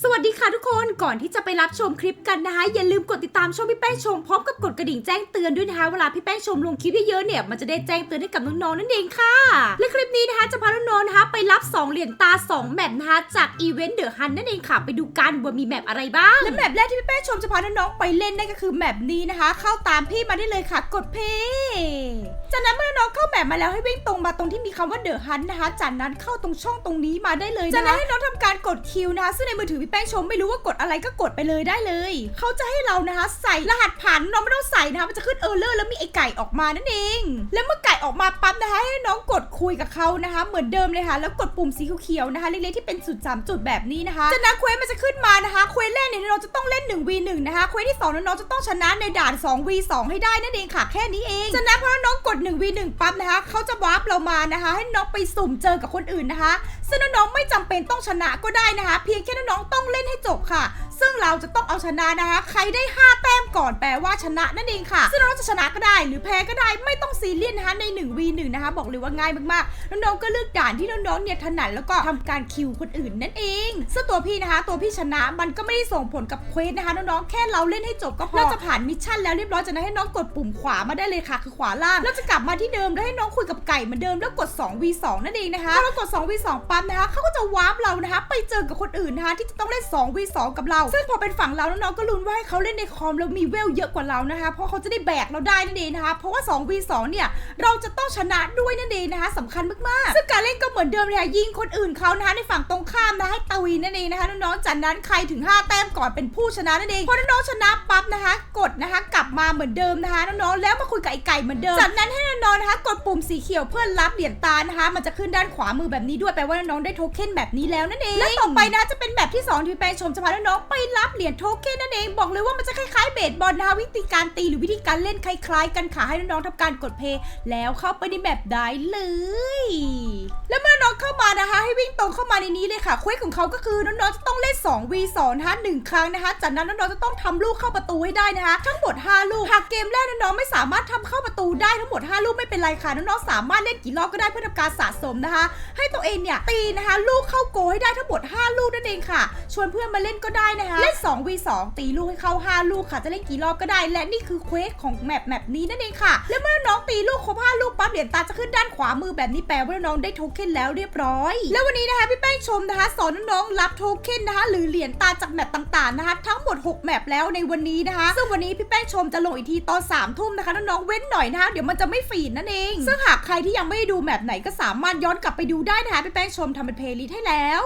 สวัสดีค่ะทุกคนก่อนที่จะไปรับชมคลิปกันนะคะ อย่าลืมกดติดตามช่องพี่แป้งชมพร้อมกับกดกระดิ่งแจ้งเตือนด้วยนะคะ เวลาพี่แป้งชมลงคลิปเยอะๆเนี่ยมันจะได้แจ้งเตือนให้กับน้องๆนั่นเองค่ะ และคลิปนี้นะคะจะพาน้องๆนะคะไปรับ2เหรียญตา 2แมปนะคะจากอีเวนต์เดอะฮันนั่นเองค่ะ ไปดูกันว่ามีแมปอะไรบ้างและแมปแรกที่พี่แป้งชมจะพาน้องๆไปเล่นนั่นก็คือแมปนี้นะคะ เข้าตามพี่มาได้เลยค่ะ กดเพย์ จากนั้นเมื่อน้องเข้าแมปมาแล้วให้วิ่งตรงมาตรงที่มีคำว่าเดอะฮันนะคะ จากนั้นเข้าตรงช่องตรงนี้มาได้เลยนะจากนั้นให้น้องทำการกดคิวนะคะซึ่งในมือถือพี่แป้งชมไม่รู้ว่ากดอะไรก็กดไปเลยได้เลย เขาจะให้เรานะคะ ใส่รหัสผ่านน้องไม่ต้องใส่นะคะมันจะขึ้นเออร์เลอร์แล้วมีไอไก่ออกมานั่นเอง แล้วเมื่อไก่ออกมาปั๊บนะคะให้น้องกดคุยกับเขานะคะ เหมือนเดิมเลยค่ะแล้วกดปุ่มสีเขียวๆนะคะเล็กๆที่เป็นจุดสามจุดแบบนี้นะคะจากนั้นเควสมันจะขึ้นมานะคะเควสแรกเนี่ยเราจะต้องเล่น 1v1 นะคะเควสที่สองน้องจะต้องชนะในด่าน 2v2 ให้ได้นั่นเองค่ะแค่นี้เองจากนั้นพอน้องกด 1v1 ปั๊บนะคะเขาจะวาร์ปเรามานะคะ ให้น้องไปสุ่มเจอกับคนอื่นนะคะ ซึ่งน้องๆไม่จำเป็นต้องชนะก็ได้นะคะ เพียงแค่น้องๆต้องเล่นให้จบค่ะ ซึ่งเราจะต้องเอาชนะนะคะ ใครได้ 5 แต้มก่อนแปลว่าชนะนั่นเองค่ะ ซึ่งน้องจะชนะก็ได้ หรือแพ้ก็ได้ไม่ต้องซีเรียสนะคะใน 1v1 นะคะ บอกเลยว่าง่ายมากๆน้องๆก็เลือกด่านที่น้องๆเนี่ยถนัดแล้วก็ทำการคิวคนอื่นนั่นเอง ซึ่งตัวพี่นะคะ ตัวพี่ชนะมันก็ไม่ได้ส่งผลกับเควสนะคะน้องๆแค่เราเล่นให้จบก็พอเราจะผ่านมิชชั่นแล้วเรียบร้อยจากนั้นให้น้องกดปุ่มขวามาได้เลยค่ะคือขวาล่างแล้วจะกลับมาที่เดิมแล้วให้น้องคุยกับไก่เหมือนเดิมแล้วกด 2v2 นั่นเองนะคะพอเรากด 2v2 ปั๊บนะคะเขาก็จะวาร์ปเรานะคะ ไปเจอกับคนอื่นนะคะที่จะต้องเล่น 2v2 กับเรา ซึ่งพอเป็นฝั่งเราน้องๆก็ลุ้นว่าให้เขาเล่นในคอมแล้วมีเวลเยอะกว่าเรานะคะ เพราะเขาจะได้แบกเราได้นั่นเองนะคะ เพราะว่า 2v2 เนี่ยเราจะต้องชนะด้วยนั่นเองนะคะสำคัญมากๆ ซึ่งการเล่นก็เหมือนเดิมเลยค่ะยิงคนอื่นเขานะคะในฝั่งตรงข้ามนะให้ตวีนั่นเองนะคะน้องๆจากนั้นใครถึง 5 แต้มก่อนเป็นผู้ชนะนั่นเองพอน้องๆชนะปั๊บนะคะ กดนะคะ กลับมาเหมือนเดิมนะคะน้องๆแล้วมาคุยกับไอ้ไก่เหมือนเดิมจากนั้นให้น้องๆนะคะกดปุ่มสีเขียวเพื่อรับเหรียญตานะคะ มันจะขึ้นด้านขวามือแบบนี้ด้วยแปลว่าน้องๆได้โทเค็นแบบนี้แล้วนั่นเองและต่อไปนะจะเป็นแบบที่สองที่แปลงชมจะพาน้องๆไปรับเหรียญโทเค็นนั่นเองบอกเลยว่ามันจะคล้ายๆเบสบอลนะคะวิธีการตีหรือวิธีการเล่นคล้าย ๆ กันค่ะให้น้องๆทำการกดเพย์แล้วเข้าไปในแบบได้เลย แล้วเมื่อ น้องเข้ามานะคะ ให้วิ่งตรงเข้ามาในนี้เลยค่ะเควสของเขาก็คือน้องๆจะต้องเล่น 2v2 นะคะหนึ่งครั้งนะคะ จากนั้นน้องๆจะต้องทำลูกเข้าประตูให้ได้นะคะ ทั้งหมด 5 ลูก หากเกมแรกน้องๆไม่สามารถทำเข้าประตูได้ทั้งหมด 5 ลูกไม่เป็นไรค่ะน้องๆสามารถเล่นกี่รอบก็ได้เพื่อทำการสะสมนะคะ ให้ตัวเองเนี่ยตีนะคะ ลูกเข้าโกลให้ได้ทั้งหมด 5 ลูกนั่นเองค่ะ ชวนเพื่อนมาเล่นก็ได้นะคะเล่น 2v2 ตีลูกให้เข้า 5 ลูกค่ะ จะเล่นกี่รอบก็ได้ และนี่คือเควสของแมปแมปนี้นั่นเองค่ะ และเมื่อน้องตีลูกครบ5ลูกปั๊บเหรียญตาจะขึ้นด้านขวามือแบบนี้แปลว่าน้องได้โทเค็นแล้วเรียบร้อย แล้ววันนี้นะคะพี่แป้งชมนะคะสอนน้องๆรับโทเค็นนะคะ หรือเหรียญตาจากแมปต่างๆนะคะทั้งหมด 6 แมปแล้วในวันนี้นะคะ ซึ่งวันนี้พี่แป้งชมจะลงอีกทีตอน3ามทุ่มนะคะน้องๆเว้นหน่อยนะคะเดี๋ยวมันจะไม่ฟีดนั่นเอง ซึ่งหากใครที่ยังไม่ได้ดูแมปไหนก็สามารถย้อนกลับไปดูได้นะคะพี่แป้งชมทำเป็นเพลย์ลิสต์ให้แล้ว